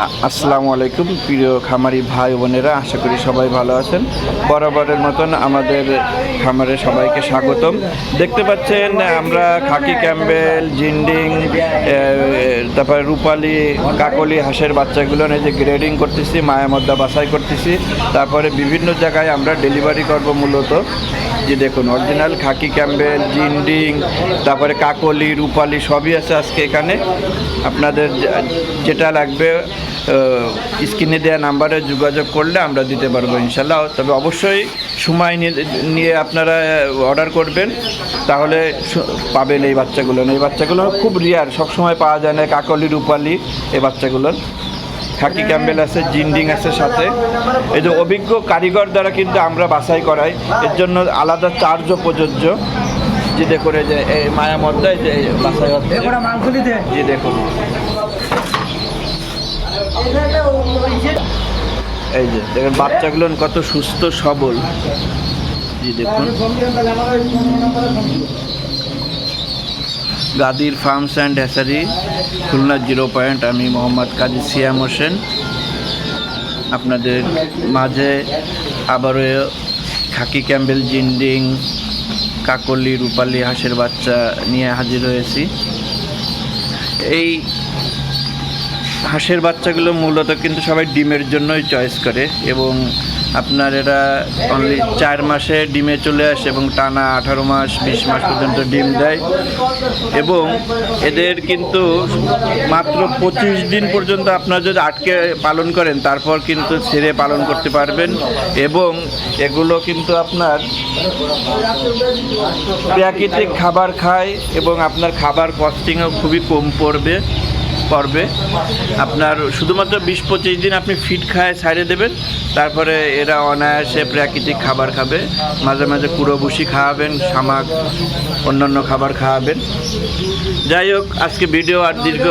আসসালামু আলাইকুম, প্রিয় খামারি ভাই বোনেরা, আশা করি সবাই ভালো আছেন। বরাবরের মতন আমাদের খামারে সবাইকে স্বাগতম। দেখতে পাচ্ছেন, আমরা খাকি ক্যাম্বেল, জিন্ডিং তারপরে রূপালি, কাকলি হাঁসের বাচ্চাগুলো এই যে গ্রেডিং করতেছি, মায়ামদ্দা বাছাই করতেছি। তারপরে বিভিন্ন জায়গায় আমরা ডেলিভারি করব মূলত। যে দেখুন অরিজিনাল খাকি ক্যাম্বেল, জিন্ডিং, তারপরে কাকলি, রূপালি, সবই আছে আজকে এখানে। আপনাদের যেটা লাগবে স্ক্রিনে দেওয়া নাম্বারে যোগাযোগ করলে আমরা দিতে পারব ইনশাল্লাহ তবে অবশ্যই সময় নিয়ে আপনারা অর্ডার করবেন, তাহলে পাবেন এই বাচ্চাগুলো। এই বাচ্চাগুলো খুব রিয়ার সবসময় পাওয়া যায় না, কাকলি, রূপালি, এই বাচ্চাগুলোর খাকি ক্যাম্বেল আছে জিন্ডিং আছে সাথে। এই যে অভিজ্ঞ কারিগর দ্বারা কিন্তু আমরা বাছাই করাই। এর জন্য আলাদা চার্জও প্রযোজ্য। যে দেখুন যে এই মায়া মদ্দায় যে বাছাই হচ্ছে। যে দেখুন। এই যে দেখেন বাচ্চাগুলো কত সুস্থ সবল। জি দেখুন। Gadir farms and hatchery, Khulna zero point. আমি মোহাম্মদ কাজী সিয়াম হোসেন। আপনাদের মাঝে আবারও খাকি ক্যাম্বেল জিন্ডিং, কাকলি, রূপালি হাঁসের বাচ্চা নিয়ে হাজির হয়েছি। এই হাঁসের বাচ্চাগুলো মূলত কিন্তু সবাই ডিমের জন্যই চয়েস করে এবং আপনার এরা অনলি চার মাসে ডিমে চলে আসে এবং টানা আঠারো মাস, বিশ মাস পর্যন্ত ডিম দেয়। এবং এদের কিন্তু মাত্র পঁচিশ দিন পর্যন্ত আপনারা যদি আটকে পালন করেন, তারপর কিন্তু ছেড়ে পালন করতে পারবেন। এবং এগুলো কিন্তু আপনার প্রাকৃতিক খাবার খায় এবং আপনার খাবার কস্টিংও খুবই কম পড়বে। পড়বে আপনার শুধুমাত্র বিশ পঁচিশ দিন আপনি ফিট খায় সাইডে দেবেন, তারপরে এরা অনায়াসে প্রাকৃতিক খাবার খাবে। মাঝে মাঝে কুড়ো ভুসি খাওয়াবেন, শামাক, অন্যান্য খাবার খাওয়াবেন। যাই হোক, আজকে ভিডিও আর দীর্ঘ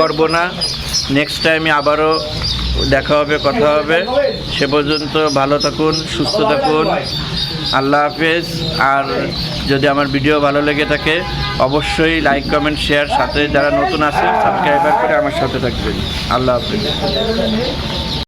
করব না। নেক্সট টাইমে আবারও দেখা হবে, কথা হবে। সে পর্যন্ত ভালো থাকুন, সুস্থ থাকুন। আল্লাহ হাফেজ। আর যদি আমার ভিডিও ভালো লেগে থাকে, অবশ্যই লাইক, কমেন্ট, শেয়ার, সাথে যারা নতুন আছে সাবস্ক্রাইবার করে আমার সাথে থাকবেন। আল্লাহ হাফেজ।